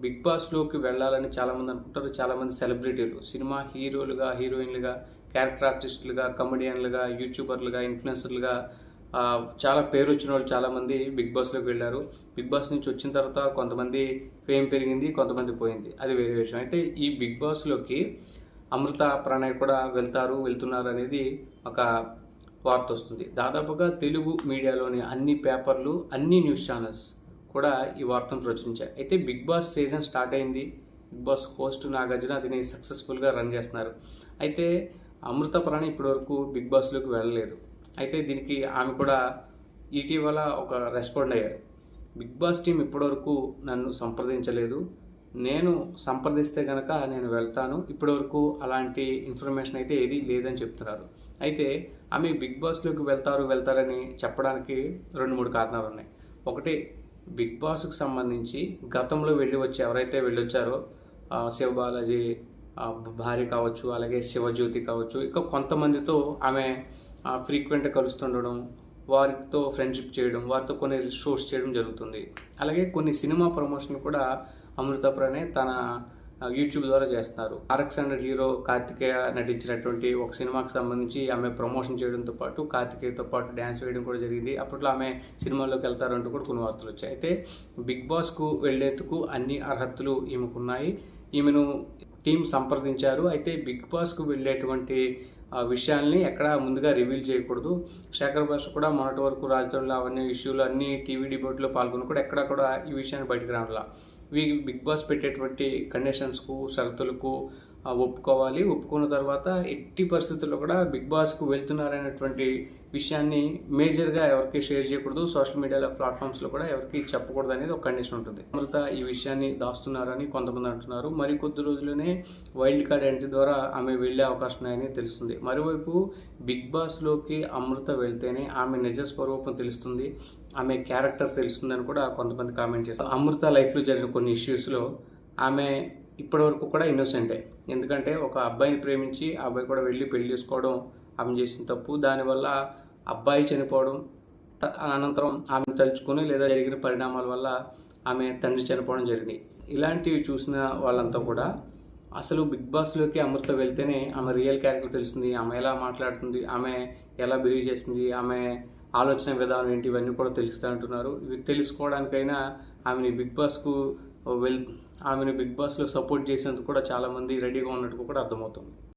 Big బాస్లోకి వెళ్ళాలని చాలామంది అనుకుంటారు. చాలామంది సెలబ్రిటీలు. సినిమా హీరోలుగా హీరోయిన్లుగా క్యారెక్టర్ ఆర్టిస్టులుగా కమెడియన్లుగా యూట్యూబర్లుగా ఇన్ఫ్లుయెన్సర్లుగా చాలా పేరు వచ్చిన వాళ్ళు చాలామంది బిగ్ బాస్లోకి వెళ్ళారు. బిగ్ బాస్ నుంచి వచ్చిన తర్వాత కొంతమంది ఫేమ్ పెరిగింది కొంతమంది పోయింది. అది వేరే విషయం. అయితే ఈ బిగ్ బాస్లోకి అమృత ప్రణయ్ కూడా వెళ్తారు వెళ్తున్నారు అనేది ఒక వార్త వస్తుంది. దాదాపుగా తెలుగు మీడియాలోని అన్ని పేపర్లు అన్ని న్యూస్ ఛానల్స్ కూడా ఈ వార్తను ప్రచురించాయి అయితే బిగ్ బాస్ సీజన్ స్టార్ట్ అయింది. బిగ్ బాస్ హోస్ట్ నాగార్జున దీన్ని సక్సెస్ఫుల్గా రన్ చేస్తున్నారు. అయితే అమృత ప్రాణి ఇప్పటివరకు బిగ్ బాస్లోకి వెళ్ళలేదు. అయితే దీనికి ఆమె కూడా ఇటీవల ఒక రెస్పాండ్ అయ్యారు. బిగ్ బాస్ టీం ఇప్పటివరకు నన్ను సంప్రదించలేదు. నేను సంప్రదిస్తే కనుక నేను వెళ్తాను. ఇప్పటివరకు అలాంటి ఇన్ఫర్మేషన్ అయితే ఏది లేదని చెప్తున్నారు. అయితే ఆమె బిగ్ బాస్లోకి వెళ్తారు వెళ్తారని చెప్పడానికి రెండు మూడు కారణాలు ఉన్నాయి ఒకటి బిగ్ బాస్కి సంబంధించి గతంలో వెళ్ళి వచ్చి ఎవరైతే వెళ్ళొచ్చారో శివబాలాజీ శివ బాలాజీ భార్య కావచ్చు అలాగే శివజ్యోతి కావచ్చు ఇంకా కొంతమందితో ఆమె ఫ్రీక్వెంట్ కలుస్తుండడం వారితో ఫ్రెండ్షిప్ చేయడం వారితో కొన్ని షోస్ చేయడం జరుగుతుంది. అలాగే కొన్ని సినిమా ప్రమోషన్ కూడా అమృత ప్రణయ్ తన యూట్యూబ్ ద్వారా చేస్తున్నారు. ఆర్ఎక్స్ హండ్రెడ్ హీరో కార్తికేయ నటించినటువంటి ఒక సినిమాకి సంబంధించి ఆమె ప్రమోషన్ చేయడంతో పాటు కార్తికేయతో పాటు డ్యాన్స్ వేయడం కూడా జరిగింది. అప్పట్లో ఆమె సినిమాల్లోకి వెళ్తారంటూ కూడా కొన్ని వార్తలు వచ్చాయి. అయితే బిగ్ బాస్కు వెళ్ళేందుకు అన్ని అర్హతలు ఈమెకున్నాయి. ఈమెను టీం సంప్రదించారు. అయితే బిగ్ బాస్కు వెళ్ళేటువంటి విషయాల్ని ఎక్కడ ముందుగా రివీల్ చేయకూడదు. శేఖర్ భాష కూడా మొన్నటి వరకు రాజధానిలో అవన్నీ ఇష్యూలు అన్ని టీవీ డిబేట్లో పాల్గొని కూడా ఎక్కడ కూడా ఈ విషయాన్ని బయటకు రావట్లా. బిగ్ బాస్ పెట్టేటువంటి కండిషన్స్కు షరతులకు ఒప్పుకోవాలి. ఒప్పుకున్న తర్వాత ఎట్టి పరిస్థితుల్లో కూడా బిగ్ బాస్కు వెళ్తున్నారనేటువంటి విషయాన్ని మేజర్గా ఎవరికి షేర్ చేయకూడదు. సోషల్ మీడియాలో ప్లాట్ఫామ్స్లో కూడా ఎవరికి చెప్పకూడదు అనేది ఒక కండిషన్ ఉంటుంది. అమృత ఈ విషయాన్ని దాస్తున్నారని కొంతమంది అంటున్నారు. మరి కొద్ది రోజుల్లోనే వైల్డ్ కార్డ్ ఎంట్రీ ద్వారా ఆమె వెళ్ళే అవకాశం ఉన్నాయని తెలుస్తుంది. మరోవైపు బిగ్ బాస్లోకి అమృత వెళ్తేనే ఆమె నిజ స్వరూపం తెలుస్తుంది. ఆమె క్యారెక్టర్ తెలుస్తుందని కూడా కొంతమంది కామెంట్ చేస్తారు. అమృత లైఫ్లో జరిగిన కొన్ని ఇష్యూస్లో ఆమె ఇప్పటివరకు కూడా ఇన్నోసెంటే. ఎందుకంటే ఒక అబ్బాయిని ప్రేమించి ఆ అబ్బాయి కూడా వెళ్ళి పెళ్ళి చేసుకోవడం ఆమె చేసిన తప్పు దానివల్ల అబ్బాయి చనిపోవడం త- అనంతరం ఆమె తలుచుకొని లేదా జరిగిన పరిణామాల వల్ల ఆమె తండ్రి చనిపోవడం జరిగింది. ఇలాంటివి చూసిన వాళ్ళంతా కూడా అసలు బిగ్ బాస్లోకి అమృత వెళ్తేనే ఆమె రియల్ క్యారెక్టర్ తెలుస్తుంది ఆమె ఎలా మాట్లాడుతుంది ఆమె ఎలా బిహేవ్ చేస్తుంది ఆమె ఆలోచన విధానం ఏంటి ఇవన్నీ కూడా తెలుస్తూ అంటున్నారు ఇవి తెలుసుకోవడానికైనా ఆమెని బిగ్ బాస్కు వెల్ ఆమెను బిగ్ బాస్లో సపోర్ట్ చేసేందుకు కూడా చాలామంది రెడీగా ఉన్నట్టు కూడా అర్థమవుతుంది.